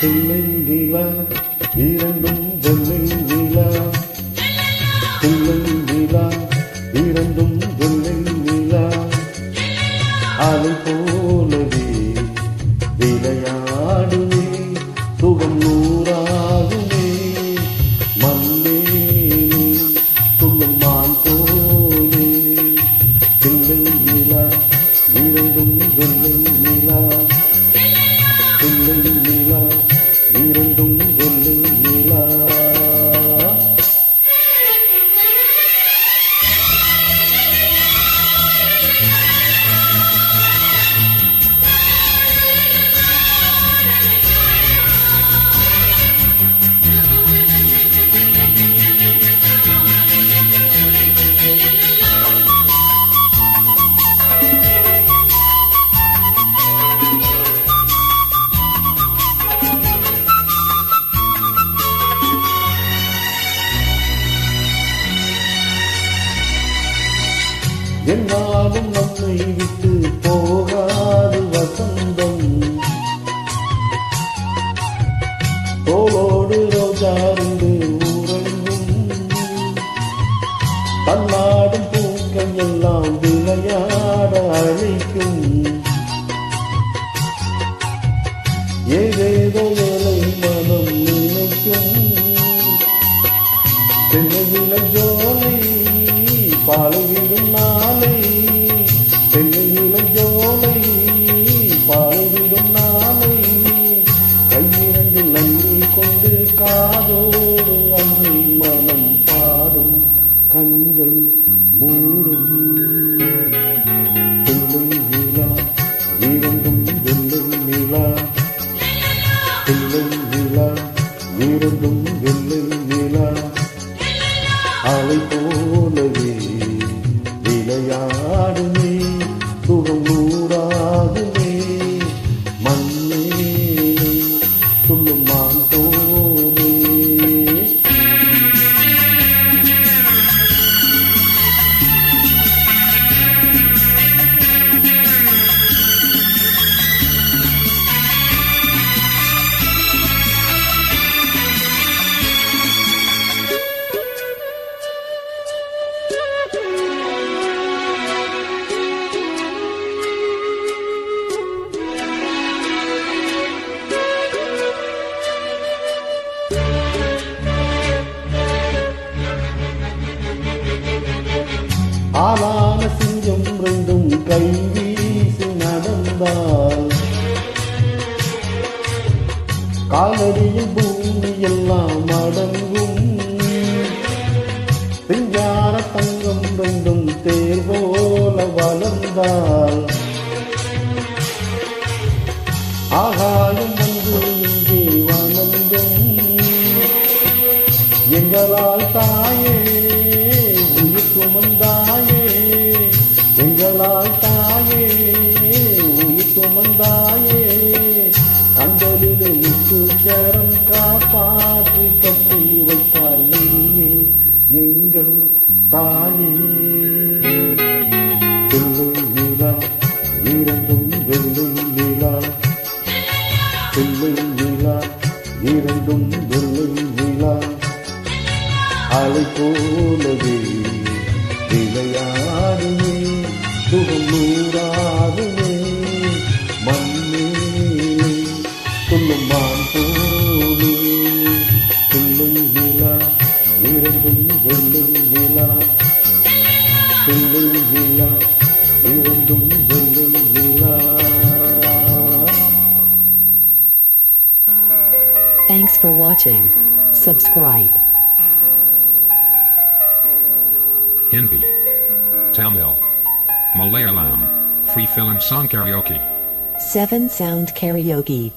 பிள்ளை நிலா இரண்டும் வெள்ளை நிலா. பிள்ளை நிலா இரண்டும் வெள்ளை நிலா. அலை போலவே விளையாடுமே சுகம் நூறாகுமே. மண்ணே சொல்லும் மான் போலே. பிள்ளை நிலா இரண்டும் வெள்ளை நிலா. பிள்ளை நிலா இருந்தும் என்னாலும் நம்மை விட்டு போகாது வசந்தம். தோளோடு ரோஜாருந்து உறங்கும் தன்னாடும் பூக்கள் எல்லாம் விளையாட அழைக்கும். ஏதேதோ வேலை மனம் நினைக்கும். தென்னையில ஜோலை பாலைவிடும் நாளை தென்னையில ஜோலை பாலைவிடும் நாளை. கையிரண்டு நன்றி கொண்டு காதோடு அன்னை மனம் பாடும் கண்கள் மூடும். பிள்ளை நிலா இரண்டும் வெள்ளை நிலா. பிள்ளை நிலா இரண்டும் வெள்ளை நிலா. அலை போலவே விளையாடுமே. ஆளான சிங்கம் ரெண்டும் கை வீசி நடந்தால் காலடியில் பூமி எல்லாம் அடங்கும். சிங்கார தங்கம் ரெண்டும் தேர் போல வளர்ந்தால் ஆகாயம் எங்கள் தாயே. வெள்ளை நிலா இரண்டும் வெள்ளை நிலா. வெள்ளை நிலா இரண்டும் வெள்ளை நிலா. அலை போலவே விளையாடும் Thanks for watching. Subscribe. Hindi, Tamil, Malayalam, Free Film Song Karaoke. 7 Sound Karaoke.